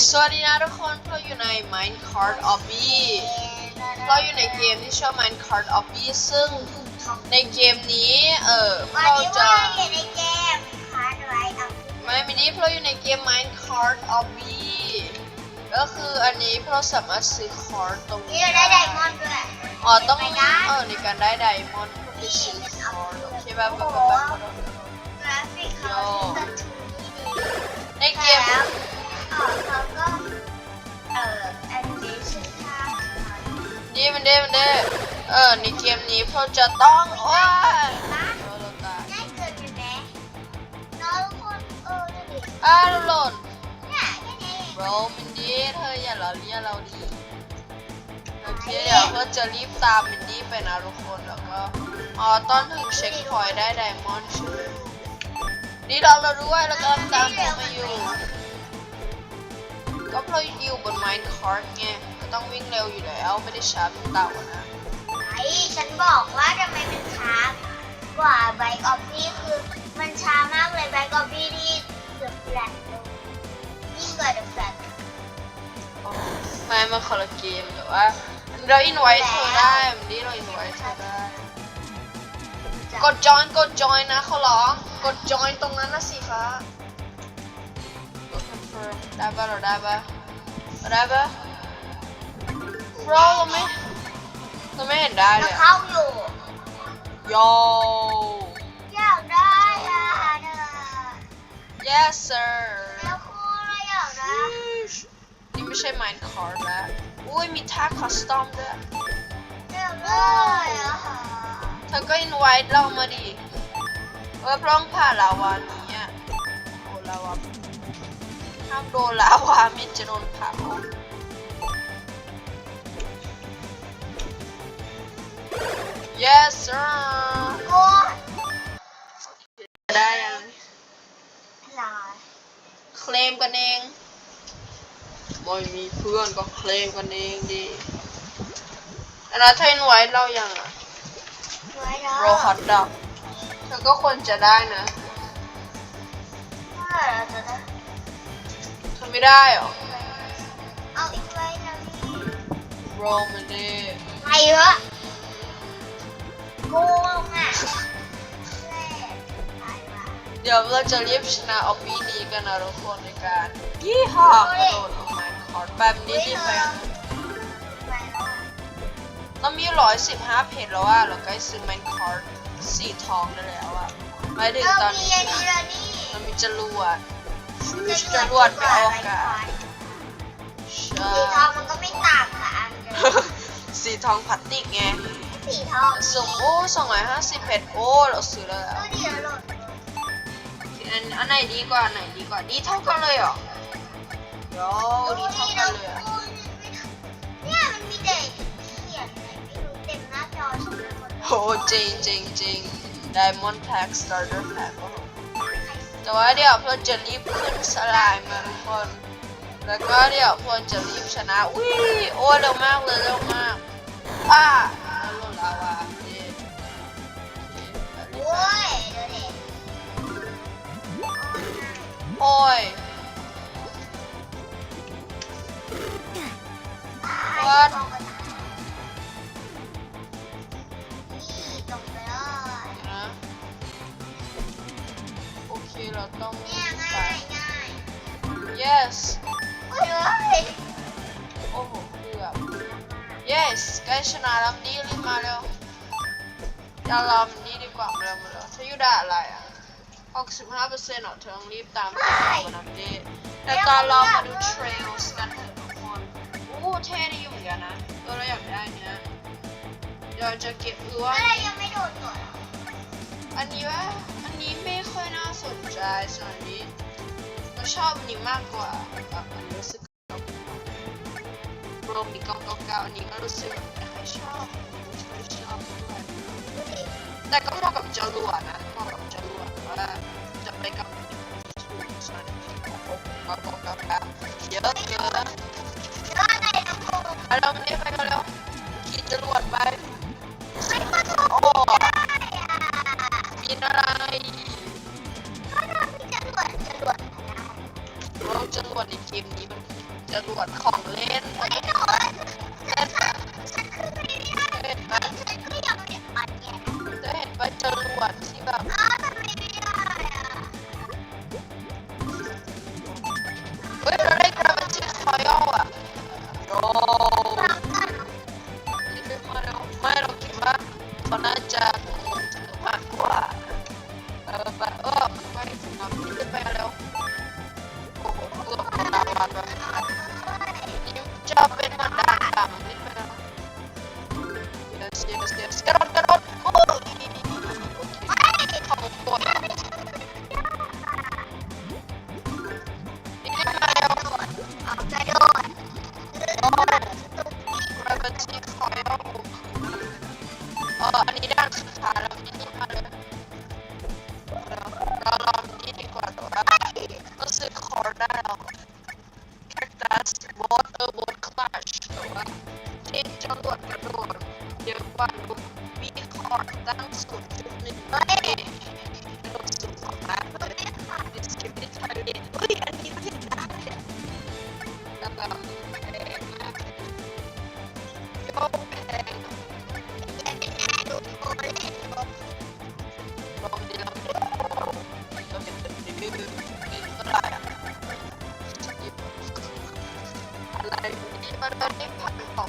สวัสดีนะทุกคนเราอยู่ใน Minecraft Obby เราอยู่ในเกมที่ชื่อ Minecraft Obby ซึ่งในเกมนี้เออวันเรานี้จะว่าอยู่ในเกมคาร์ดไรท์อัพไม่มินิเราอยู่ในเกม Minecraft Obby ก็คืออันนี้เราสามารถซื้อคอร์ดตรงนี่นี้เราได้ไดมอนด์ด้วยอ๋อต้องไปได้เออในการได้ไดมอนด์เพื่อไปซื้อคอร์ดโอเคแบบแบบโอ้แบบโหแบบกราฟิกเขาจะถูกที่ดีในเกม ขอ๋อเขาก็เอ่อแอนิเมชั่นท่าดีมันเด้มันเด้เออในเกมนี้เราจะต้องโอ้ยบ้านเราตายง่ายเกินไปไหมน้องทุกคนเออดูดิอ้าวหล่นเนี่ยแค่นี้โรมินดี้เธออย่าล้อเลียนเราดีโอเคเดี๋ยวเพื่อจะรีบตามมินดี้ไปนะทุกคนแล้วก็อ๋อตอนถึงเช็คพอยต์ได้ไดมอนด์ใช่ไหมนี่เราเราด้วยแล้วก็ตามผมมาอยู่ ก็เพราะอยู่บนไมน์คาร์ดไงก็ต้องวิ่งเร็วอยู่แล้ว ไม่ได้ช้าเป็นเต่านะ ไอ้ฉันบอกว่าทำไมมันช้ากว่าไบค์ออฟฟี่คือ มันช้ามากเลยไบค์ออฟฟี่ที่เกือบแฟลตลงยิ่งกว่าเดอะแฟลตไม่มาคนละเกมแต่ว่าเราอินไว้เธอได้มินดี้เราอินไว้เธอได้ กดจอยกดจอยนะเขาร้อง กดจอยตรงนั้นนะสีฟ้ากด confirm ได้ปะเราได้ปะเราได้ปะเราเราไม่เราไม่เห็นได้เลแล้วยอะเข้าอยู่ โย อยากได้อะเนอะ yes sir แล้วคุณเราอยากได้นี่ไม่ใช่ Minecraft แล้วอุ้ยมีท่า custom ด้วยอยากได้อะค่ะเธอก็ invite เรามาดิเออพร้องผ่านลาวานี้อะโอ้ลาวา ห้ามโดนลาวามิดจะโดนเผา yes sir โอ้ได้ยังลายเคลมกันเองไม่มีเพื่อนก็เคลมกันเองดิอันนั้นเธอ invite เรายังอะไว้แล้วโรฮอตดอกเธอก็ควรจะได้นะเมื่อไหร่เราจะได้เธอ ไม่ได้หรอเอาอีกไว้นะพี่โรมันดีไม่เยอะโกงอะแรกตายว่ะเดี๋ยวเราจะรีบชนะออบบี้นี้กันนะทุกคนในการยี่ห้อกระโดดออกมาคอร์ดแบบนี้ดีไหมไปแล้วอะเรามีร้อยสิบห้าเพจแล้วอะเราใกล้ซื้อแมนคอร์ดสีทองได้แล้วอะไม่ถึงเราตอนมีนี้อันนี้แล้วนี่เรามีจรวด จรวดไปออกอากาศใช่สีทองมันก็ไม่ต่างกับอันเดิมสีทองพลาสติกไงสีทองส่งโอ้สองร้อยห้าสิบเพจโอ้เราซื้อแล้วดูดิเราหล่นอันอันไหนดีกว่าอันไหนดีกว่าดีเท่ากันเลยเหรอโยดีเท่ากันเลยอะเนี่ยมันมีเด็กเขียนอะไรไม่รู้เต็มหน้าจอฉันไปหมดเลยโอ้จริงจริงจริง Diamond Pack Starter Pack โอ้โห แต่ว่าเดี๋ยวเพื่อนจะรีบขึ้นสลายมาทุกคน แล้วก็เดี๋ยวเพื่อนจะรีบชนะ อุ้ยโอ้เร็วมากเลยเร็วมากอ่าแล้วลาวาโอ้ยโอ้ย โอเคเราต้องเนี่ยไป ง่ายง่าย yes โอ้ยโอ้โหเกือบ yes ใกล้ชนะแล้วนี่รีบมาเร็วอย่ารอมันนี่ดีกว่ามาเร็วมาเร็วเธออยู่ด่าอะไรอะ65เปอร์เซ็นต์เหรอเธอต้องรีบตามไปมานับดีแล้วตอนเรามาดู trails กันเถอะทุกคนอู้เท่ดีอยู่เหมือนกันนะเออเราอยากได้เนี่ยเดี๋ยวจะเก็บหรือว่าอะไรยังไม่โดนตัวเหรออันนี้ว่าอันนี้ไม่ค่ อยน่าสนใจส่วนอันนี้เราชอบนี้มากกว่าอะอันรู้สึกโปรมีก้าเก้าเก้าอันนี้ก็รู้สึกไม่ค่อยชอบไม่ชอบดูดิแต่ก็เหมาะกับจรวดนะเหมาะกับจรวดว่าจะไปกับส่วนเก้าเก้าเก้าเก้าเยอะเกินอะไรนะกูเอาเราไม่ได้ไปกันแล้วขี่จรวดไป up. aşkıma tek çalı akıllı olur. Cevabı bir hardan Não müdahale ตอนนี้ผ่านของ